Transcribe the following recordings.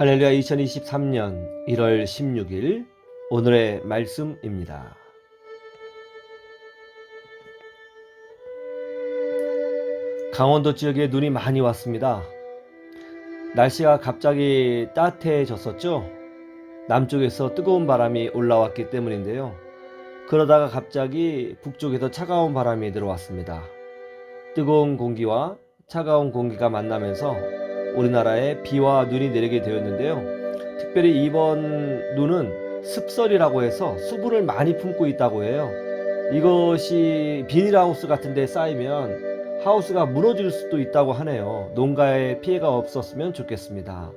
할렐루야 2023년 1월 16일 오늘의 말씀입니다. 강원도 지역에 눈이 많이 왔습니다. 날씨가 갑자기 따뜻해졌었죠? 남쪽에서 뜨거운 바람이 올라왔기 때문인데요. 그러다가 갑자기 북쪽에서 차가운 바람이 들어왔습니다. 뜨거운 공기와 차가운 공기가 만나면서 우리나라에 비와 눈이 내리게 되었는데요. 특별히 이번 눈은 습설이라고 해서 수분을 많이 품고 있다고 해요. 이것이 비닐하우스 같은 데 쌓이면 하우스가 무너질 수도 있다고 하네요. 농가에 피해가 없었으면 좋겠습니다.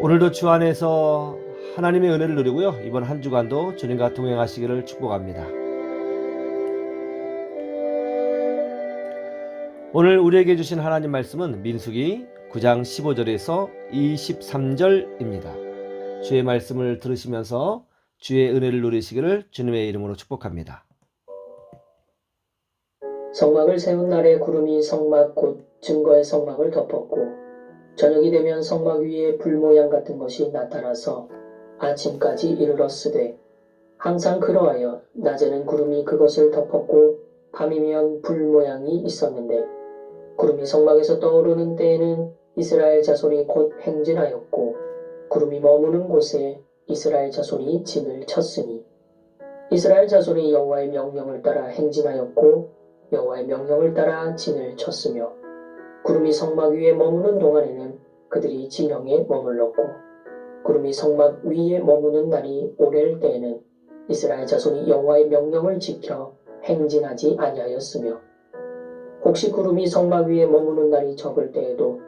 오늘도 주 안에서 하나님의 은혜를 누리고요. 이번 한 주간도 주님과 동행하시기를 축복합니다. 오늘 우리에게 주신 하나님 말씀은 민수기 9장 15절에서 23절입니다. 주의 말씀을 들으시면서 주의 은혜를 누리시기를 주님의 이름으로 축복합니다. 성막을 세운 날에 구름이 성막 곧 증거의 성막을 덮었고 저녁이 되면 성막 위에 불 모양 같은 것이 나타나서 아침까지 이르렀으되 항상 그러하여 낮에는 구름이 그것을 덮었고 밤이면 불 모양이 있었는데 구름이 성막에서 떠오르는 때에는 이스라엘 자손이 곧 행진하였고 구름이 머무는 곳에 이스라엘 자손이 진을 쳤으니 이스라엘 자손이 여호와의 명령을 따라 행진하였고 여호와의 명령을 따라 진을 쳤으며 구름이 성막 위에 머무는 동안에는 그들이 진영에 머물렀고 구름이 성막 위에 머무는 날이 오랠 때에는 이스라엘 자손이 여호와의 명령을 지켜 행진하지 아니하였으며 혹시 구름이 성막 위에 머무는 날이 적을 때에도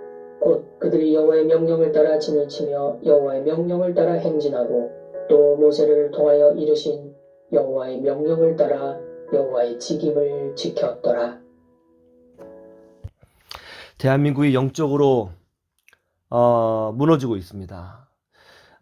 곧 그들이 여호와의 명령을 따라 진을 치며 여호와의 명령을 따라 행진하고 또 모세를 통하여 이르신 여호와의 명령을 따라 여호와의 직임을 지켰더라. 대한민국이 영적으로 어, 무너지고 있습니다.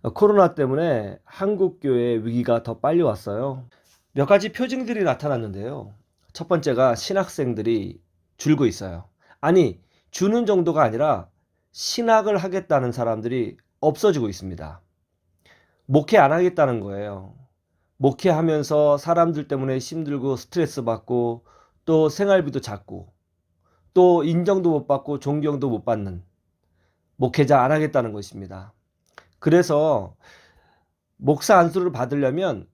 어, 코로나 때문에 한국 교회 위기가 더 빨리 왔어요. 몇 가지 표징들이 나타났는데요. 첫 번째가 신학생들이 줄고 있어요. 아니, 주는 정도가 아니라 신학을 하겠다는 사람들이 없어지고 있습니다. 목회 안 하겠다는 거예요. 목회하면서 사람들 때문에 힘들고 스트레스 받고 또 생활비도 작고 또 인정도 못 받고 존경도 못 받는 목회자 안 하겠다는 것입니다. 그래서 목사 안수를 받으려면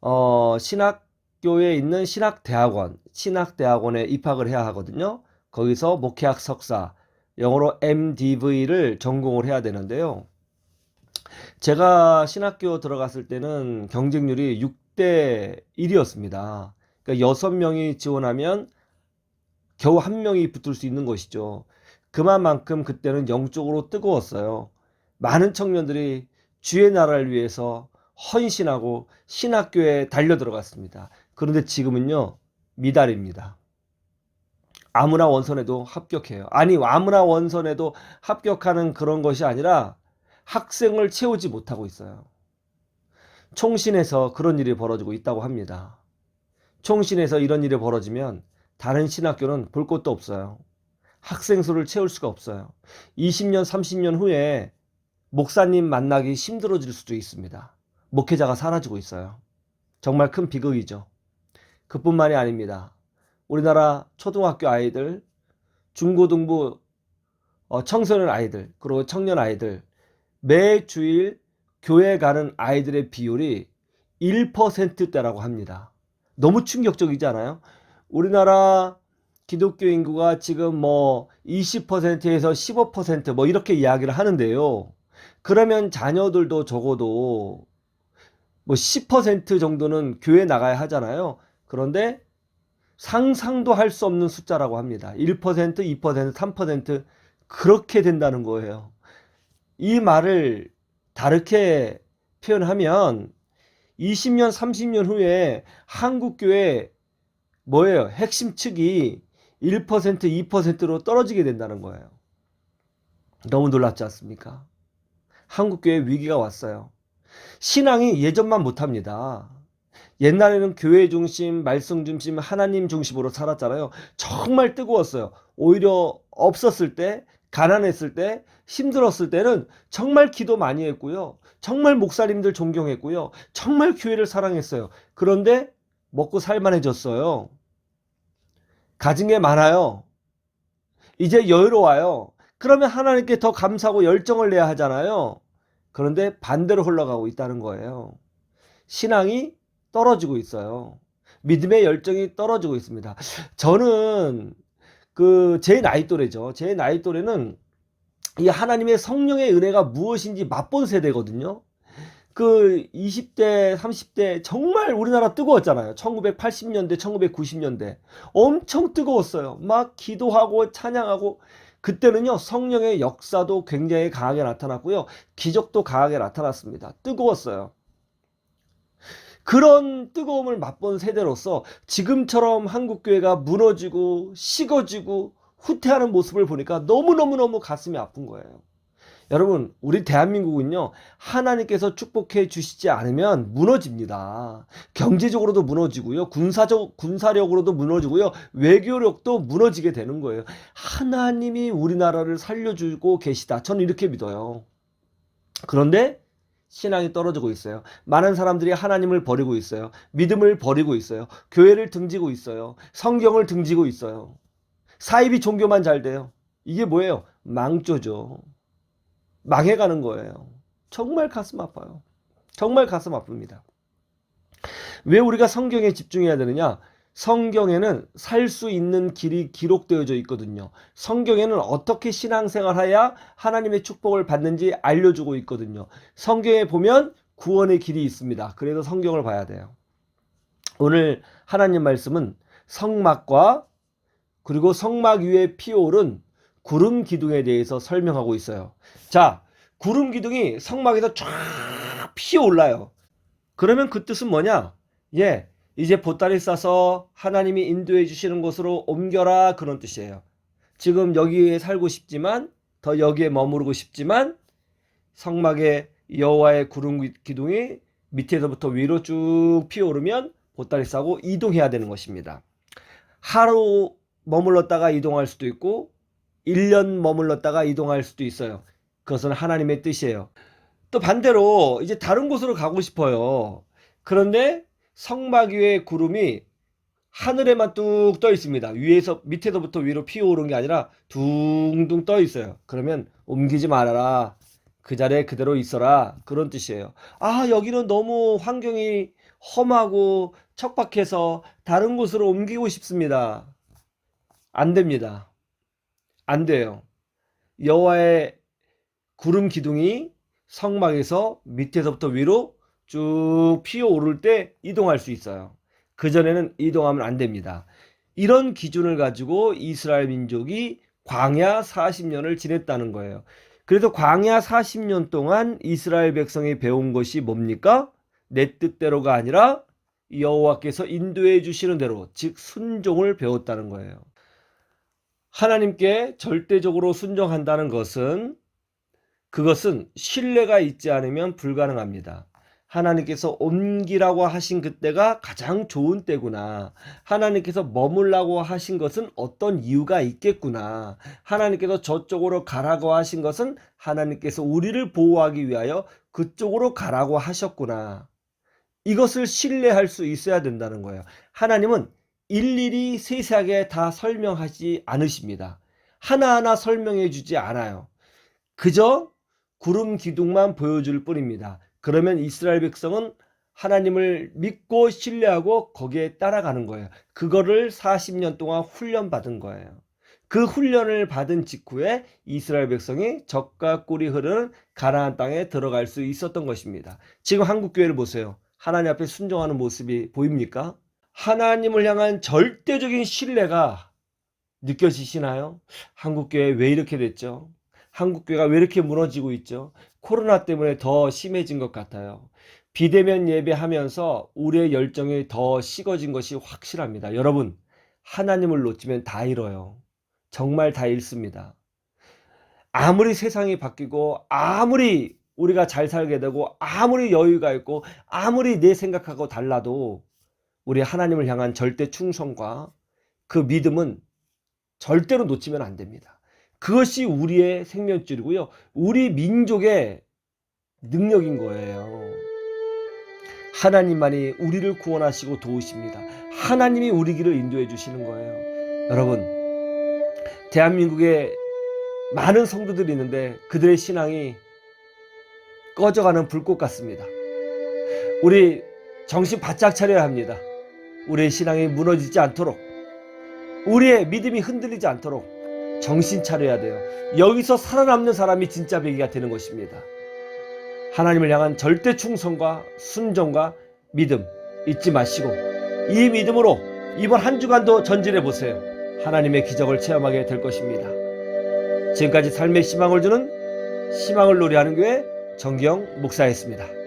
어, 신학교에 있는 신학대학원, 신학대학원에 입학을 해야 하거든요. 거기서 목회학 석사, 영어로 MDV를 전공을 해야 되는데요. 제가 신학교 들어갔을 때는 경쟁률이 6대 1이었습니다. 그러니까 6명이 지원하면 겨우 한 명이 붙을 수 있는 것이죠. 그만큼 그때는 영적으로 뜨거웠어요. 많은 청년들이 주의 나라를 위해서 헌신하고 신학교에 달려 들어갔습니다. 그런데 지금은요, 미달입니다. 아무나 원선에도 합격해요. 아니, 아무나 원선에도 합격하는 그런 것이 아니라 학생을 채우지 못하고 있어요. 총신에서 그런 일이 벌어지고 있다고 합니다. 총신에서 이런 일이 벌어지면 다른 신학교는 볼 것도 없어요. 학생 수를 채울 수가 없어요. 20년, 30년 후에 목사님 만나기 힘들어질 수도 있습니다. 목회자가 사라지고 있어요. 정말 큰 비극이죠. 그뿐만이 아닙니다. 우리나라 초등학교 아이들, 중고등부 어, 청소년 아이들, 그리고 청년 아이들 매 주일 교회 가는 아이들의 비율이 1%대라고 합니다. 너무 충격적이지 않아요? 우리나라 기독교 인구가 지금 뭐 20%에서 15%뭐 이렇게 이야기를 하는데요. 그러면 자녀들도 적어도 뭐 10% 정도는 교회 나가야 하잖아요. 그런데 상상도 할 수 없는 숫자라고 합니다. 1%, 2%, 3% 그렇게 된다는 거예요. 이 말을 다르게 표현하면 20년, 30년 후에 한국교회 뭐예요? 핵심 측이 1%, 2%로 떨어지게 된다는 거예요. 너무 놀랍지 않습니까? 한국교회 위기가 왔어요. 신앙이 예전만 못합니다. 옛날에는 교회 중심, 말씀 중심, 하나님 중심으로 살았잖아요. 정말 뜨거웠어요. 오히려 없었을 때, 가난했을 때, 힘들었을 때는 정말 기도 많이 했고요. 정말 목사님들 존경했고요. 정말 교회를 사랑했어요. 그런데 먹고 살만해졌어요. 가진 게 많아요. 이제 여유로워요. 그러면 하나님께 더 감사하고 열정을 내야 하잖아요. 그런데 반대로 흘러가고 있다는 거예요. 신앙이 떨어지고 있어요. 믿음의 열정이 떨어지고 있습니다. 저는 그 제 나이 또래죠. 제 나이 또래는 이 하나님의 성령의 은혜가 무엇인지 맛본 세대거든요. 그 20대, 30대 정말 우리나라 뜨거웠잖아요. 1980년대, 1990년대. 엄청 뜨거웠어요. 막 기도하고 찬양하고 그때는요, 성령의 역사도 굉장히 강하게 나타났고요. 기적도 강하게 나타났습니다. 뜨거웠어요. 그런 뜨거움을 맛본 세대로서 지금처럼 한국교회가 무너지고 식어지고 후퇴하는 모습을 보니까 너무너무너무 가슴이 아픈 거예요. 여러분, 우리 대한민국은요, 하나님께서 축복해 주시지 않으면 무너집니다. 경제적으로도 무너지고요, 군사적, 군사력으로도 무너지고요, 외교력도 무너지게 되는 거예요. 하나님이 우리나라를 살려주고 계시다. 저는 이렇게 믿어요. 그런데 신앙이 떨어지고 있어요. 많은 사람들이 하나님을 버리고 있어요. 믿음을 버리고 있어요. 교회를 등지고 있어요. 성경을 등지고 있어요. 사이비 종교만 잘 돼요. 이게 뭐예요? 망조죠. 망해가는 거예요. 정말 가슴 아파요. 정말 가슴 아픕니다. 왜 우리가 성경에 집중해야 되느냐? 성경에는 살 수 있는 길이 기록되어져 있거든요. 성경에는 어떻게 신앙생활해야 하나님의 축복을 받는지 알려주고 있거든요. 성경에 보면 구원의 길이 있습니다. 그래서 성경을 봐야 돼요. 오늘 하나님 말씀은 성막과 그리고 성막 위에 피어오른 구름 기둥에 대해서 설명하고 있어요. 자, 구름 기둥이 성막에서 쫙 피어올라요. 그러면 그 뜻은 뭐냐? 예, 이제 보따리 싸서 하나님이 인도해 주시는 곳으로 옮겨라 그런 뜻이에요. 지금 여기에 살고 싶지만 더 여기에 머무르고 싶지만 성막에 여호와의 구름 기둥이 밑에서부터 위로 쭉 피어오르면 보따리 싸고 이동해야 되는 것입니다. 하루 머물렀다가 이동할 수도 있고 1년 머물렀다가 이동할 수도 있어요. 그것은 하나님의 뜻이에요. 또 반대로 이제 다른 곳으로 가고 싶어요. 그런데 성막 위에 구름이 하늘에만 뚝 떠 있습니다. 위에서 밑에서부터 위로 피어오른 게 아니라 둥둥 떠 있어요. 그러면 옮기지 말아라. 그 자리에 그대로 있어라. 그런 뜻이에요. 아, 여기는 너무 환경이 험하고 척박해서 다른 곳으로 옮기고 싶습니다. 안 됩니다. 안 돼요. 여호와의 구름 기둥이 성막에서 밑에서부터 위로 쭉 피어 오를 때 이동할 수 있어요. 그전에는 이동하면 안 됩니다. 이런 기준을 가지고 이스라엘 민족이 광야 40년을 지냈다는 거예요. 그래서 광야 40년 동안 이스라엘 백성이 배운 것이 뭡니까? 내 뜻대로가 아니라 여호와께서 인도해 주시는 대로 즉 순종을 배웠다는 거예요. 하나님께 절대적으로 순종한다는 것은 그것은 신뢰가 있지 않으면 불가능합니다. 하나님께서 옮기라고 하신 그때가 가장 좋은 때구나. 하나님께서 머물라고 하신 것은 어떤 이유가 있겠구나. 하나님께서 저쪽으로 가라고 하신 것은 하나님께서 우리를 보호하기 위하여 그쪽으로 가라고 하셨구나. 이것을 신뢰할 수 있어야 된다는 거예요. 하나님은 일일이 세세하게 다 설명하지 않으십니다. 하나하나 설명해 주지 않아요. 그저 구름 기둥만 보여줄 뿐입니다. 그러면 이스라엘 백성은 하나님을 믿고 신뢰하고 거기에 따라가는 거예요. 그거를 40년 동안 훈련받은 거예요. 그 훈련을 받은 직후에 이스라엘 백성이 적과 꿀이 흐르는 가나안 땅에 들어갈 수 있었던 것입니다. 지금 한국 교회를 보세요. 하나님 앞에 순종하는 모습이 보입니까? 하나님을 향한 절대적인 신뢰가 느껴지시나요? 한국 교회 왜 이렇게 됐죠? 한국 교회가 왜 이렇게 무너지고 있죠? 코로나 때문에 더 심해진 것 같아요. 비대면 예배하면서 우리의 열정이 더 식어진 것이 확실합니다. 여러분, 하나님을 놓치면 다 잃어요. 정말 다 잃습니다. 아무리 세상이 바뀌고, 아무리 우리가 잘 살게 되고, 아무리 여유가 있고, 아무리 내 생각하고 달라도, 우리 하나님을 향한 절대 충성과 그 믿음은 절대로 놓치면 안 됩니다. 그것이 우리의 생명줄이고요. 우리 민족의 능력인 거예요. 하나님만이 우리를 구원하시고 도우십니다. 하나님이 우리 길을 인도해 주시는 거예요. 여러분, 대한민국에 많은 성도들이 있는데 그들의 신앙이 꺼져가는 불꽃 같습니다. 우리 정신 바짝 차려야 합니다. 우리의 신앙이 무너지지 않도록, 우리의 믿음이 흔들리지 않도록 정신 차려야 돼요. 여기서 살아남는 사람이 진짜 배기가 되는 것입니다. 하나님을 향한 절대 충성과 순종과 믿음 잊지 마시고 이 믿음으로 이번 한 주간도 전진해 보세요. 하나님의 기적을 체험하게 될 것입니다. 지금까지 삶의 희망을 주는 희망을 노래하는 교회 정기영 목사였습니다.